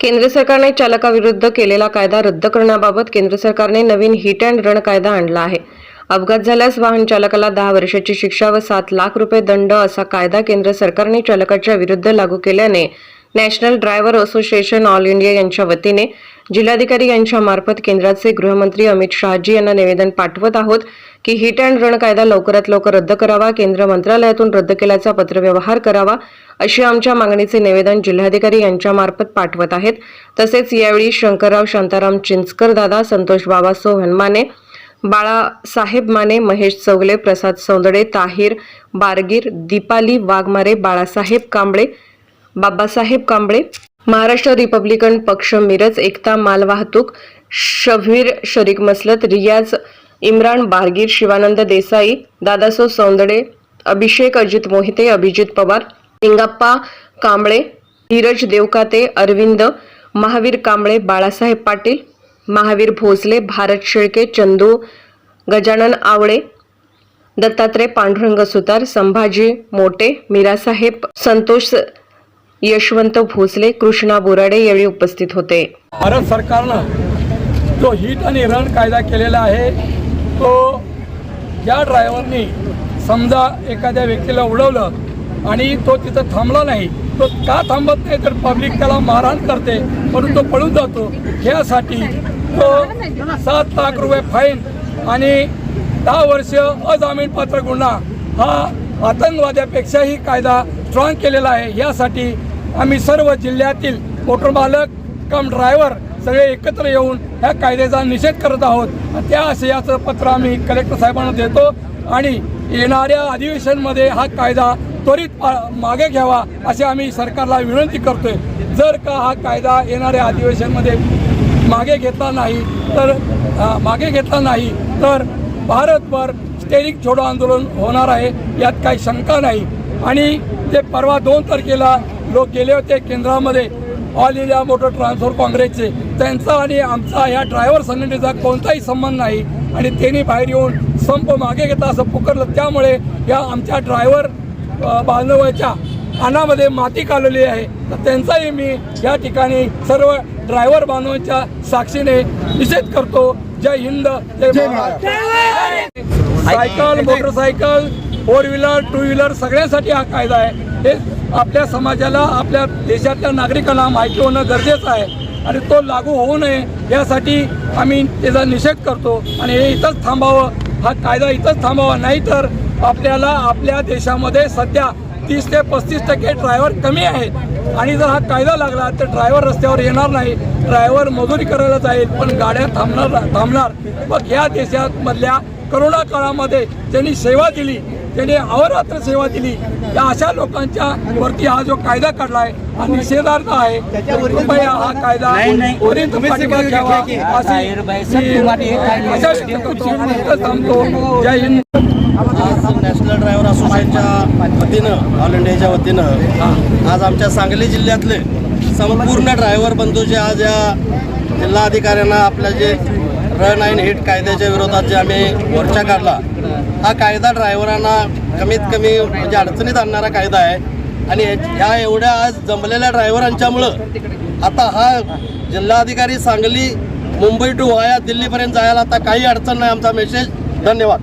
केंद्र सरकारने चालकाविरुद्ध केलेला कायदा रद्द करण्याबाबत केंद्र सरकारने नवीन हिट अँड रन कायदा आणला आहे. अपघात झाल्यास वाहन चालकाला दहा वर्षाची शिक्षा व सात लाख रुपये दंड असा कायदा केंद्र सरकारने चालकाच्या विरुद्ध लागू केल्याने national driver association all India यांच्या वतीने जिल्हाधिकारी यांच्या मार्फत केंद्राचे गृहमंत्री अमित शहाजी यांना निवेदन पाठवत आहोत की हिट अँड रन कायदा लवकरात लवकर रद्द करावा केंद्र मंत्रालयातून रद्द केल्याचा पत्रव्यवहार करावा अशी आमच्या मागणीचे निवेदन जिल्हाधिकारी यांच्या मार्फत पाठवत आहेत. तसेच यावेळी शंकरराव शांताराम चिंचकर दादा संतोष बाबा सोहन माने बाळासाहेब माने महेश चौगले प्रसाद सौंदडे ताहीर बारगीर दीपाली वाघमारे बाळासाहेब कांबळे बाबासाहेब कांबळे महाराष्ट्र रिपब्लिकन पक्ष मिरज एकता मालवाहतूक शबीर शरीक मसलत रियाज इम्रान बारगीर शिवानंद देसाई दादासो सौंदडे अभिषेक अजित मोहिते अभिजित पवार लिंगाप्पा कांबळे धीरज देवकाते अरविंद महावीर कांबळे बाळासाहेब पाटील महावीर भोसले भारत शेळके चंदू गजानन आवळे दत्तात्रय पांडुरंग सुतार संभाजी मोटे मीरासाहेब संतोष यशवंत भोसले कृष्णा बोराडे यावेळी उपस्थित होते. भारत सरकारनं जो हिट आणि रन कायदा केलेला आहे तो ज्या ड्रायव्हरनी समजा एखाद्या व्यक्तीला उडवलं आणि तो तिथं थांबला नाही तो का थांबत नाही तर पब्लिक त्याला मारहाण करते म्हणून तो पळून जातो. यासाठी तो सात लाख रुपये फाईन आणि दहा वर्ष अजामीनपात्र गुन्हा हा आतंकवाद्यापेक्षाही कायदा स्ट्रॉंग केलेला आहे. यासाठी आम्ही सर्व जिल्ह्यातील मोटर मालक कम ड्रायव्हर सगळे एकत्र येऊन ह्या कायद्याचा निषेध करत आहोत. त्या आशयाचं पत्र आम्ही कलेक्टर साहेबांना देतो. आणि येणाऱ्या अधिवेशनमध्ये हा कायदा त्वरित पा- मागे घ्यावा असे आम्ही सरकारला विनंती करतोय. जर का हा कायदा येणाऱ्या अधिवेशनमध्ये मागे घेतला नाही तर मागे घेतला नाही तर भारतभर स्टेरिंग छोडो आंदोलन होणार आहे यात काही शंका नाही. आणि ते परवा दोन तारखेला लोक गेले होते केंद्रामध्ये. ऑल इंडिया मोटर ट्रान्सफर काँग्रेसचे त्यांचा आणि आमचा या ड्रायव्हर संघटनेचा कोणताही संबंध नाही. आणि त्यांनी बाहेर येऊन संप मागे घेता असं पुकारलं. त्यामुळे या आमच्या ड्रायव्हर बांधवाच्या अनामध्ये माती कालवली आहे. तर त्यांचाही मी या ठिकाणी सर्व ड्रायव्हर बांधवांच्या साक्षीने निषेध करतो. जय हिंद जय Maharashtra. Cycle motorcycle four wheeler two wheeler सगळ्यांसाठी हा कायदा आहे. हे आपल्या समाजाला आपल्या देशातल्या नागरिकांना माहिती होणं गरजेचं आहे आणि तो लागू होऊ नये यासाठी आम्ही त्याचा निषेध करतो आणि हे इथंच थांबावं. हा कायदा इथंच थांबावा. नाहीतर आपल्याला आपल्या देशामध्ये सध्या तीस ते पस्तीस टक्के ड्रायव्हर कमी आहेत. आणि जर हा कायदा लागला तर ड्रायव्हर रस्त्यावर येणार नाही. ड्रायव्हर मजुरी करायला जाईल पण गाड्या थांबणार थांबणार. मग ह्या देशामधल्या करोना काळामध्ये ज्यांनी सेवा दिली. त्यांनी अहोरात्र सेवा दिली. या अशा लोकांच्या वरती हा जो कायदा काढलाय हा निषेधार्थ आहे. कृपया हा कायदा त्वरित पाठिंबा घ्यावा. थांबतो. जय हिंद. आज नॅशनल ड्रायव्हर असोसिएशनच्या वतीनं ऑल इंडियाच्या वतीनं आज आमच्या सांगली जिल्ह्यातले संपूर्ण ड्रायव्हर बंधू जे आज या जिल्हाधिकाऱ्यांना आपल्या जे रन अँड हिट कायद्याच्या विरोधात जे आम्ही मोर्चा काढला हा कायदा ड्रायव्हरांना कमीत कमी म्हणजे अडचणीत आणणारा कायदा आहे. आणि ह्या एवढ्या आज जमलेल्या ड्रायव्हरांच्यामुळं आता हा जिल्हाधिकारी सांगली मुंबई टू वाया दिल्लीपर्यंत जायला आता काही अडचण नाही. आमचा मेसेज धन्यवाद.